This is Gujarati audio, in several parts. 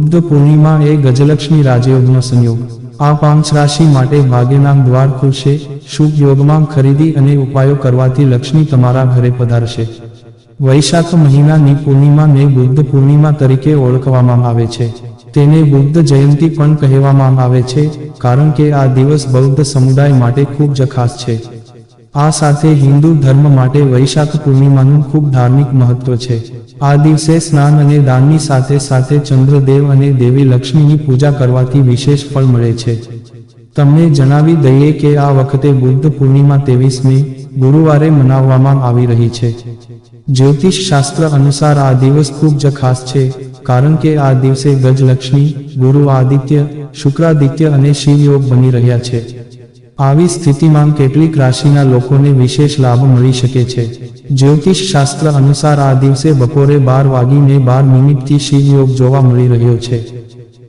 બુદ્ધ પૂર્ણિમા એ ગજલક્ષ્મી રાજયોગનો સંયોગ. આ પાંચ રાશિ માટે ભાગ્યનામ દ્વાર ખુલશે, શુભ યોગમાં ખરીદી અને ઉપાયો કરવાથી લક્ષ્મી તમારા ઘરે પધારશે. વૈશાખ મહિનાની પૂર્ણિમાને બુદ્ધ પૂર્ણિમા તરીકે ઓળખવામાં આવે છે. તેને બુદ્ધ જયંતી પણ કહેવામાં આવે છે, કારણ કે આ દિવસ બૌદ્ધ સમુદાય માટે ખૂબ જ ખાસ છે. આ સાથે હિન્દુ ધર્મ માટે વૈશાખ પૂર્ણિમાનું ખૂબ ધાર્મિક મહત્વ છે. આ દિવસે સ્નાન અને દાનની સાથે સાથે ચંદ્રદેવ અને દેવી લક્ષ્મીની પૂજા કરવાથી વિશેષ ફળ મળે છે. તમને જણાવી દઈએ કે આ વખતે બુદ્ધ પૂર્ણિમા ત્રેવીસ ગુરુવારે મનાવવામાં આવી રહી છે. જ્યોતિષ શાસ્ત્ર અનુસાર આ દિવસ ખૂબ જ ખાસ છે, કારણ કે આ દિવસે ગજલક્ષ્મી ગુરુ આદિત્ય, શુક્રાદિત્ય અને શિવયોગ બની રહ્યા છે. આવી સ્થિતિમાં કેટલીક રાશિના લોકોને વિશેષ લાભ મળી શકે છે. જ્યોતિષ શાસ્ત્ર અનુસાર આ દિવસે બપોરે બાર વાગીને બાર મિનિટથી શિવયોગ જોવા મળી રહ્યો છે.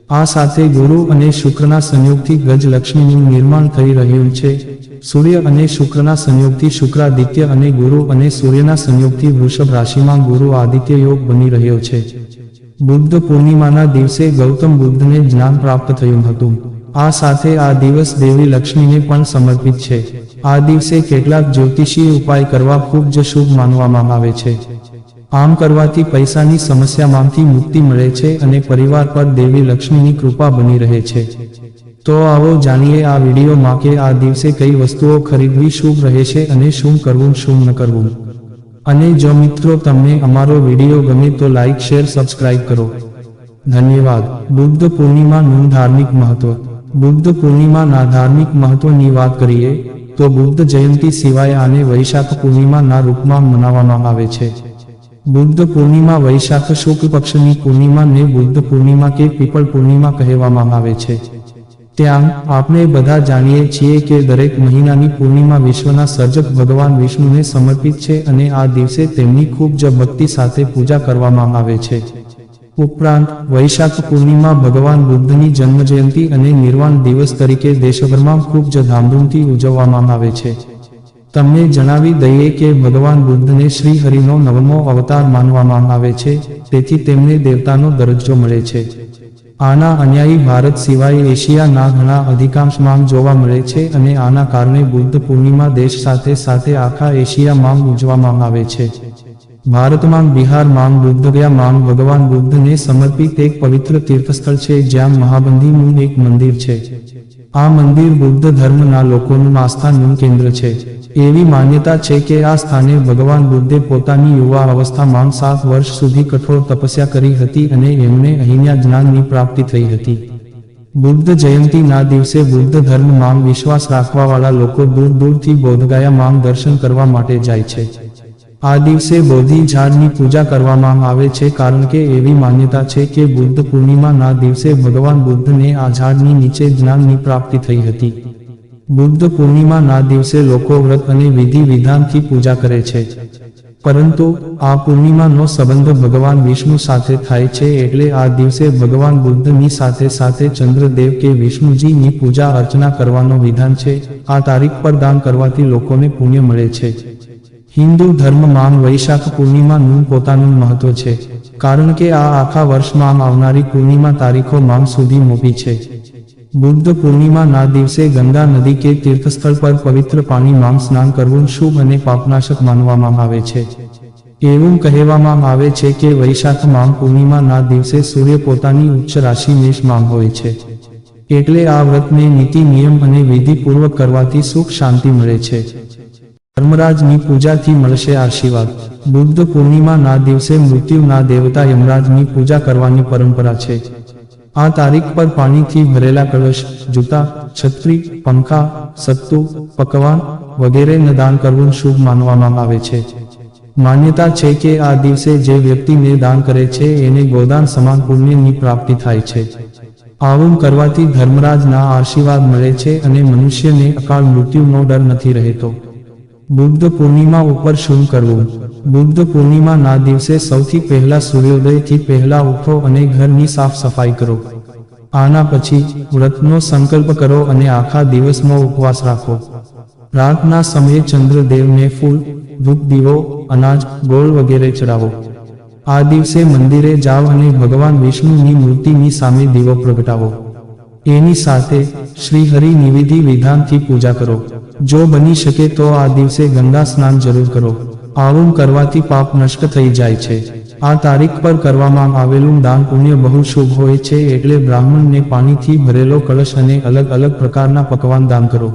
આ સાથે ગુરુ અને શુક્રના સંયોગથી ગજલક્ષ્મીનું નિર્માણ થઈ રહ્યું છે. સૂર્ય અને શુક્રના સંયોગથી શુક્રાદિત્ય અને ગુરુ અને સૂર્યના સંયોગથી વૃષભ રાશિમાં ગુરુ આદિત્ય યોગ બની રહ્યો છે. બુદ્ધ પૂર્ણિમાના દિવસે ગૌતમ બુદ્ધને જ્ઞાન પ્રાપ્ત થયું હતું. આ સાથે આ દિવસ દેવી લક્ષ્મીને પણ સમર્પિત છે. આ દિવસે કેટલાક જ્યોતિષીય ઉપાય કરવા ખૂબ જ શુભ માનવામાં આવે છે. આમ કરવાથી પૈસાની સમસ્યામાંથી મુક્તિ મળે છે અને પરિવાર પર દેવી લક્ષ્મીની કૃપા બની રહે છે. તો આવો જાણીએ આ વિડીયોમાં કે આ દિવસે કઈ વસ્તુઓ ખરીદવી શુભ રહે છે અને શું કરવું શું ન કરવું. અને જો મિત્રો તમને અમારો વીડિયો ગમે તો લાઇક શેર સબસ્ક્રાઇબ કરો. ધન્યવાદ. બુદ્ધ પૂર્ણિમાનું ધાર્મિક મહત્વ. બુદ્ધ પૂર્ણિમાના ધાર્મિક મહત્વની વાત કરીએ, તો બુદ્ધ જયંતી સિવાય આને વૈશાખ પૂર્ણિમાના રૂપમાં મનાવવામાં આવે છે. બુદ્ધ પૂર્ણિમા વૈશાખ શુક્લ પક્ષની પૂર્ણિમાને બુદ્ધ પૂર્ણિમા કે પીપળ પૂર્ણિમા કહેવામાં આવે છે. ત્યાં આપણે બધા જાણીએ છીએ કે દરેક મહિનાની પૂર્ણિમા વિશ્વના સર્જક ભગવાન વિષ્ણુને સમર્પિત છે અને આ દિવસે તેમની ખૂબ જ ભક્તિ સાથે પૂજા કરવામાં આવે છે. ઉપરાંત વૈશાખ પૂર્ણિમા ભગવાન બુદ્ધની જન્મજયંતિ અને નિર્વાણ દિવસ તરીકે દેશભરમાં ખૂબ જ ધામધૂમથી ઉજવવામાં આવે છે. તમને જણાવી દઈએ કે ભગવાન બુદ્ધને શ્રી હરિનો નવમો અવતાર માનવામાં આવે છે, તેથી તેમને દેવતાનો દરજ્જો મળે છે. આના અન્યાયી ભારત સિવાય એશિયાના ઘણા અધિકાંશમાં જોવા મળે છે અને આના કારણે બુદ્ધ પૂર્ણિમા દેશ સાથે સાથે આખા એશિયામાં ઉજવવામાં આવે છે. ભારતમાં બિહારમાં બુદ્ધગયામાં ભગવાન બુદ્ધને સમર્પિત એક પવિત્ર તીર્થસ્થળ છે, જ્યાં મહાબંધીનું એક મંદિર છે. આ મંદિર બુદ્ધ ધર્મના લોકોનું આસ્થાનું કેન્દ્ર છે. એવી માન્યતા છે કે આ સ્થાને ભગવાન બુદ્ધે પોતાની યુવા અવસ્થામાં સાત વર્ષ સુધી કઠોર તપસ્યા કરી હતી અને એમને અહીંયા જ્ઞાનની પ્રાપ્તિ થઈ હતી. બુદ્ધ જયંતીના દિવસે બુદ્ધ ધર્મમાં વિશ્વાસ રાખવાવાળા લોકો દૂર દૂરથી બોધગાયામાં દર્શન કરવા માટે જાય છે. આ દિવસે બોધિ ઝાડની પૂજા કરવામાં આવે છે કારણ કે એવી માન્યતા છે કે બુદ્ધ પૂર્ણિમાના દિવસે ભગવાન બુદ્ધને આ ઝાડની નીચે જ્ઞાનની પ્રાપ્તિ થઈ હતી. બુદ્ધ પૂર્ણિમાના દિવસે લોકો વ્રત અને વિધિ વિધાનથી પૂજા કરે છે. પરંતુ આ પૂર્ણિમાનો સંબંધ ભગવાન વિષ્ણુ સાથે થાય છે એટલે આ દિવસે ભગવાન બુદ્ધની સાથે સાથે ચંદ્રદેવ કે વિષ્ણુજીની પૂજા અર્ચના કરવાનો વિધાન છે. આ તારીખ પર દાન કરવાથી લોકોને પુણ્ય મળે છે. હિન્દુ ધર્મમાં વૈશાખ પૂર્ણિમાનું પોતાનું મહત્વ છે. કારણ કે આ આખા વર્ષમાં આવનારી પૂર્ણિમા તારીખો માં સુધી મોટી છે. બુદ્ધ પૂર્ણિમાના દિવસે ગંગા નદી કે તીર્થસ્થળ પર પવિત્ર પાણીમાં સ્નાન કરવું શુભ અને પાપનાશક માનવામાં આવે છે. એવું કહેવામાં આવે છે કે વૈશાખમાં પૂર્ણિમાના દિવસે સૂર્ય પોતાની ઉચ્ચ રાશિ મેષમાં હોય છે. એટલે આ વ્રતને નીતિ નિયમ અને વિધિપૂર્વક કરવાથી સુખ શાંતિ મળે છે. ધર્મરાજની પૂજાથી મળશે આશીર્વાદ. બુદ્ધ પૂર્ણિમાના દિવસે મૃત્યુના દેવતા યમરાજની પૂજા કરવાની પરંપરા છે. આ તારીખ પર પાણીથી ભરેલા કળશ, જૂતા, છત્રી, પંખા, સત્તુ, પકવાન વગેરેને દાન કરવું શુભ માનવામાં આવે છે. માન્યતા છે કે આ દિવસે જે વ્યક્તિને દાન કરે છે એને ગોદાન સમાન પુણ્યની પ્રાપ્તિ થાય છે. આવું કરવાથી ધર્મરાજના આશીર્વાદ મળે છે અને મનુષ્યને અકાળ મૃત્યુનો ડર નથી રહેતો. બુદ્ધ પૂર્ણિમા ઉપર શું કરવું? બુદ્ધ પૂર્ણિમાના દિવસે સૌથી પહેલા સૂર્યોદયથી પહેલા ઉઠો અને ઘરની સાફ સફાઈ કરો. આના પછી વ્રતનો સંકલ્પ કરો અને આખા દિવસનો ઉપવાસ રાખો. રાતના સમયે ચંદ્રદેવને ફૂલ, ધૂપ દીવો, અનાજ, ગોળ વગેરે ચડાવો. આ દિવસે મંદિરે જાઓ અને ભગવાન વિષ્ણુની મૂર્તિની સામે દીવો પ્રગટાવો. એની સાથે શ્રી હરિ નિવિધિ વિધાનથી પૂજા કરો. જો બની શકે તો આ દિવસે ગંગા સ્નાન જરૂર કરો. આવું કરવાથી પાપ નષ્ટ થઈ જાય છે. આ તારીખ પર કરવામાં આવેલું દાન પુણ્ય બહુ શુભ હોય છે એટલે બ્રાહ્મણને પાણીથી ભરેલો કળશ અને અલગ અલગ પ્રકારના પકવાન દાન કરો.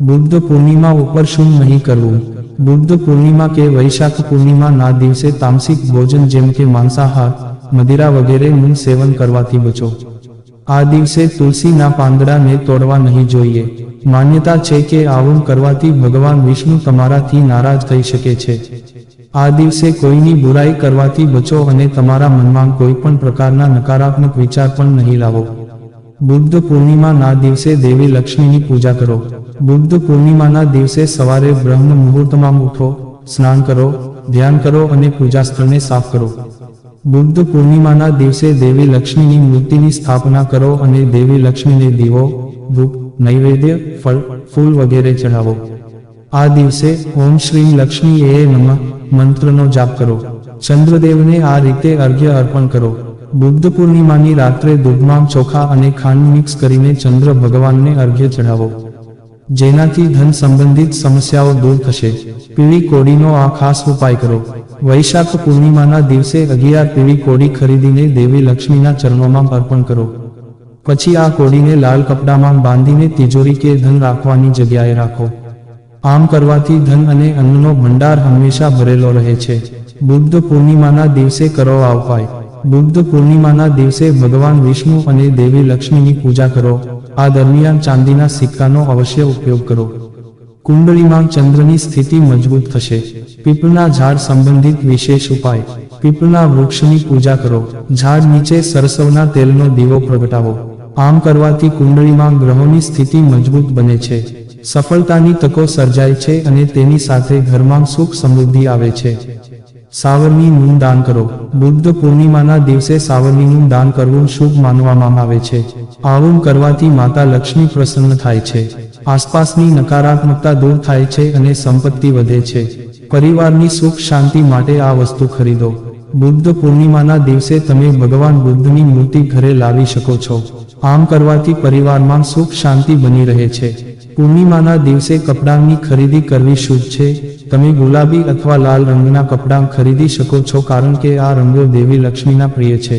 બુદ્ધ પૂર્ણિમા ઉપર શું નહીં કરવું? બુદ્ધ પૂર્ણિમા કે વૈશાખ પૂર્ણિમા ના દિવસે તામસિક ભોજન જેમ કે માંસાહાર, મદિરા વગેરેનું સેવન કરવાથી બચો. આ દિવસે તુલસીના પાંદડાને તોડવા નહીં જોઈએ. માન્યતા છે કે આવું કરવાથી ભગવાન વિષ્ણુ તમારાથી નારાજ થઈ શકે છે. આ દિવસે કોઈની બુરાઈ કરવાથી બચો અને તમારા મનમાં કોઈ પણ પ્રકારના નકારાત્મક વિચાર પણ નહીં લાવો. બુદ્ધ પૂર્ણિમાના દિવસે દેવી લક્ષ્મીની પૂજા કરો. બુદ્ધ પૂર્ણિમાના દિવસે સવારે બ્રહ્મ મુહૂર્તમાં ઉઠો, સ્નાન કરો, ધ્યાન કરો અને પૂજાસ્થળને સાફ કરો. બુદ્ધ પૂર્ણિમાના દિવસે દેવી લક્ષ્મીની મૂર્તિની સ્થાપના કરો અને દેવી લક્ષ્મીને દીવો, ધૂપ, નૈવેદ્ય, ફળ, ફૂલ વગેરે ચઢાવો. આ દિવસે ઓમ શ્રી લક્ષ્મી એ નમ મંત્રનો જાપ કરો. ચંદ્રદેવને આ રીતે અર્ઘ્ય અર્પણ કરો. બુદ્ધ પૂર્ણિમાની રાત્રે દૂધમાં ચોખા અને ખાંડ મિક્સ કરીને ચંદ્ર ભગવાનને અર્ઘ્ય ચઢાવો. જેનાથી ધન સંબંધિત સમસ્યાઓ દૂર થશે. પીળી કોડીનો આ ખાસ ઉપાય કરો. વૈશાખ પૂર્ણિમાના દિવસે અગિયાર પીળી કોડી ખરીદીને દેવી લક્ષ્મીના ચરણોમાં અર્પણ કરો. પછી આ કોડીને લાલ કપડામાં બાંધીને તિજોરી કે ધન રાખવાની જગ્યાએ રાખો. આમ કરવાથી ધન અને અન્નનો ભંડાર હંમેશા ભરેલો રહે છે. બુદ્ધ પૂર્ણિમાના દિવસે કરો આ ઉપાય. બુદ્ધ પૂર્ણિમાના દિવસે ભગવાન વિષ્ણુ અને દેવી લક્ષ્મીની પૂજા કરો. આ દરમિયાન ચાંદીના સિક્કાનો અવશ્ય ઉપયોગ કરો. કુંડળીમાં ચંદ્રની સ્થિતિ મજબૂત થશે. પીપળના ઝાડ સંબંધિત વિશેષ ઉપાય. પીપળના વૃક્ષની પૂજા કરો. ઝાડ નીચે સરસવના તેલનો દીવો પ્રગટાવો. આમ કરવાથી કુંડળીમાં ગ્રહોની સ્થિતિ મજબૂત બને છે. સફળતાની તકો સર્જાય છે અને તેની સાથે ઘરમાં સુખ સમૃદ્ધિ આવે છે. સાવરણીનું દાન કરો. બુદ્ધ પૂર્ણિમાના દિવસે સાવરણીનું દાન કરવું શુભ માનવામાં આવે છે. આવું કરવાથી માતા લક્ષ્મી પ્રસન્ન થાય છે. આસપાસની નકારાત્મકતા દૂર થાય છે અને સંપત્તિ વધે છે. પરિવારની સુખ શાંતિ માટે આ વસ્તુ ખરીદો. બુદ્ધ પૂર્ણિમાના દિવસે તમે ભગવાન બુદ્ધની મૂર્તિ ઘરે લાવી શકો છો. આમ કરવાથી પરિવારમાં સુખ શાંતિ બની રહે છે. પૂર્ણિમાના દિવસે કપડાંની ખરીદી કરવી શુભ છે. તમે ગુલાબી અથવા લાલ રંગના કપડાં ખરીદી શકો છો કારણ કે આ રંગો દેવી લક્ષ્મીના પ્રિય છે.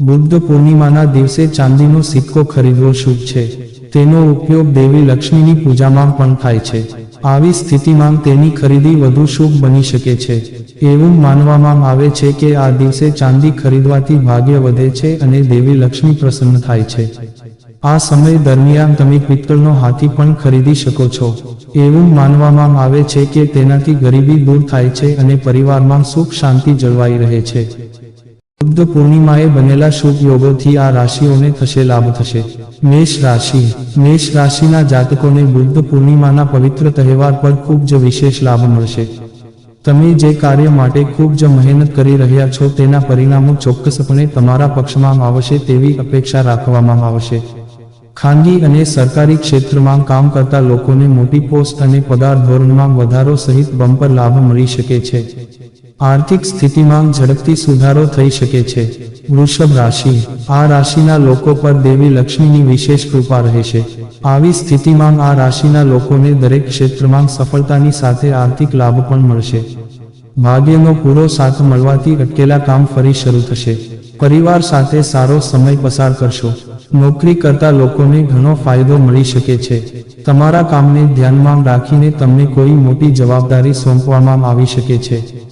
બુદ્ધ પૂર્ણિમાના દિવસે ચાંદીનો સિક્કો ખરીદવો શુભ છે. તેનો ઉપયોગ દેવી લક્ષ્મીની પૂજામાં પણ થાય છે. આવી સ્થિતિમાં તેની ખરીદી વધુ શુભ બની શકે છે. એવું માનવામાં આવે છે કે આ દિવસે ચાંદી ખરીદવાથી ભાગ્ય વધે છે અને દેવી લક્ષ્મી પ્રસન્ન થાય છે. આ સમય દરમિયાન તમે પિત્તળનો હાથી પણ ખરીદી શકો છો. એવું માનવામાં આવે છે કે તેનાથી ગરીબી દૂર થાય છે અને પરિવારમાં સુખ શાંતિ જળવાઈ રહે છે. બુદ્ધ પૂર્ણિમાએ બનેલા શુભ યોગોથી આ રાશિઓને થશે લાભ થશે. મેષ રાશિ. મેષ રાશિના જાતકોને બુદ્ધ પૂર્ણિમાના પવિત્ર તહેવાર પર ખૂબ જ વિશેષ લાભ મળશે. તમે જે કાર્ય માટે ખૂબ જ મહેનત કરી રહ્યા છો તેના પરિણામો ચોક્કસપણે તમારા પક્ષમાં આવશે તેવી અપેક્ષા રાખવામાં આવશે. ખાનગી અને સરકારી ક્ષેત્રમાં કામ કરતા લોકોને મોટી પોસ્ટ અને પગાર ધોરણમાં વધારો સહિત બમ્પર લાભ મળી શકે છે. આર્થિક સ્થિતિમાં ઝડપથી સુધારો થઈ શકે છે. વૃષભ રાશિ. આ રાશિના લોકો પર દેવી લક્ષ્મીની વિશેષ કૃપા રહેશે આવી સ્થિતિમાં આ રાશિના લોકોને દરેક ક્ષેત્રમાં સફળતાની સાથે આર્થિક લાભ પણ મળશે. ભાગ્યનો પૂરો સાથ મળવાથી અટકેલા કામ ફરી શરૂ થશે. પરિવાર સાથે સારો સમય પસાર કરશો. નોકરી કરતા લોકોને ઘણો ફાયદો મળી શકે છે. તમારા કામને ધ્યાનમાં રાખીને તમને કોઈ મોટી જવાબદારી સોંપવામાં આવી શકે છે.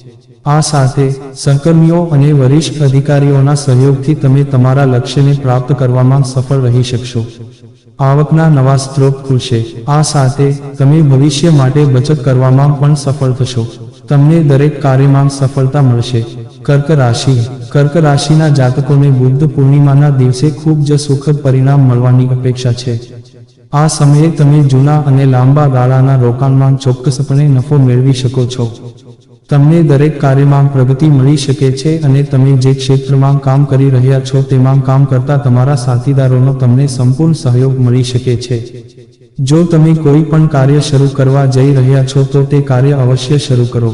આ સાથે સહકર્મીઓ અને વરિષ્ઠ અધિકારીઓના સહયોગથી તમે તમારા લક્ષ્યને પ્રાપ્ત કરવામાં સફળ રહી શકશો. આવકના નવા સ્ત્રોત ખુલશે. આ સાથે તમે ભવિષ્ય માટે બચત કરવામાં પણ સફળ થશો. તમને દરેક કાર્યમાં સફળતા મળશે. કર્ક રાશિ કર્ક રાશિના જાતકોને બુદ્ધ પૂર્ણિમાના દિવસે ખૂબ જ સુખદ પરિણામ મળવાની અપેક્ષા છે. આ સમયે તમે જૂના અને લાંબા ગાળાના રોકાણમાં ચોક્કસપણે નફો મેળવી શકો છો. તમને દરેક કાર્યમાં પ્રગતિ મળી શકે છે અને તમે જે ક્ષેત્રમાં કામ કરી રહ્યા છો તેમાં કામ કરતા તમારા સાથીદારોનો તમને સંપૂર્ણ સહયોગ મળી શકે છે. જો તમે કોઈ પણ કાર્ય શરૂ કરવા જઈ રહ્યા છો તો તે કાર્ય અવશ્ય શરૂ કરો.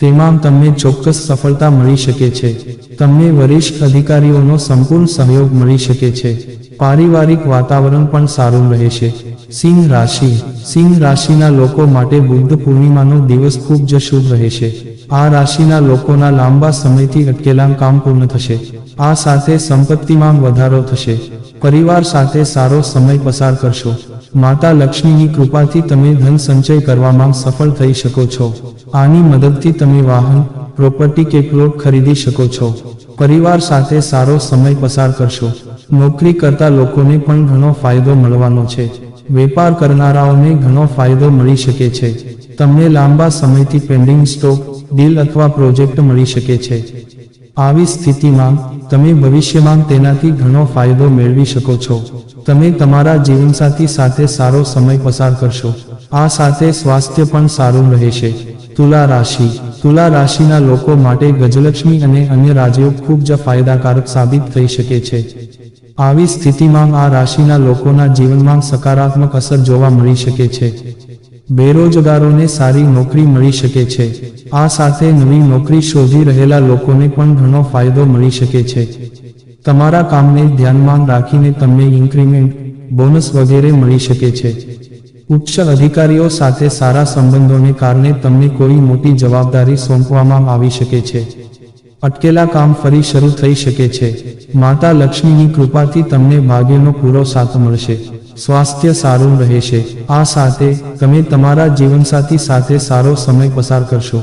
તેમાં તમને ચોક્કસ સફળતા મળી શકે છે. તમને વરિષ્ઠ અધિકારીઓનો સંપૂર્ણ સહયોગ મળી શકે છે. પારિવારિક વાતાવરણ પણ સારું રહેશે. સિંહ રાશિ. સિંહ રાશિના લોકો માટે બુદ્ધ પૂર્ણિમાનો દિવસ ખૂબ જ શુભ રહેશે. આ રાશિના લોકોના લાંબા સમયથી અટકેલા કામ પૂર્ણ થશે. આ સાથે સંપત્તિમાં વધારો થશે. પરિવાર સાથે સારો સમય પસાર કરશો. માતા લક્ષ્મીની કૃપાથી તમે ધન સંચય કરવામાં સફળ થઈ શકો છો. આની મદદથી તમે વાહન, પ્રોપર્ટી કે પ્લોટ ખરીદી શકો છો. પરિવાર સાથે સારો સમય પસાર કરશો. નોકરી કરતા લોકોને પણ ઘણો ફાયદો મળવાનો છે. વેપાર કરનારાઓને ઘણો ફાયદો મળી શકે છે. તમને લાંબા સમયથી પેન્ડિંગ સ્ટોક, ડીલ અથવા પ્રોજેક્ટ મળી શકે છે. આવી સ્થિતિમાં તમે ભવિષ્યમાં તેનાથી ઘણો ફાયદો મેળવી શકો છો. તમે તમારા જીવનસાથી સાથે સારો સમય પસાર કરશો. આ સાથે સ્વાસ્થ્ય પણ સારું રહેશે. તુલા રાશિ. તુલા રાશિના લોકો માટે ગજલક્ષ્મી અને અન્ય રાજ્યો ખૂબ જ ફાયદાકારક સાબિત થઈ શકે છે. આવી સ્થિતિમાં આ રાશિના લોકોના જીવનમાં સકારાત્મક અસર જોવા મળી શકે છે. બેરોજગારોને સારી નોકરી મળી શકે છે. આ સાથે નવી નોકરી શોધી રહેલા લોકોને પણ ઘણો ફાયદો મળી શકે છે. તમારા કામને ધ્યાનમાં રાખીને તમને ઇન્ક્રીમેન્ટ બોનસ વગેરે મળી શકે છે. ઉચ્ચ અધિકારીઓ સાથે સારા સંબંધોને કારણે તમને કોઈ મોટી જવાબદારી સોંપવામાં આવી શકે છે. અટકેલા કામ ફરી શરૂ થઈ શકે છે. માતા લક્ષ્મીની કૃપાથી તમને ભાગ્યનો પૂરો સાથ મળશે. સ્વાસ્થ્ય સારું રહેશે. આ સાથે તમે તમારા જીવનસાથી સાથે સારો સમય પસાર કરશો.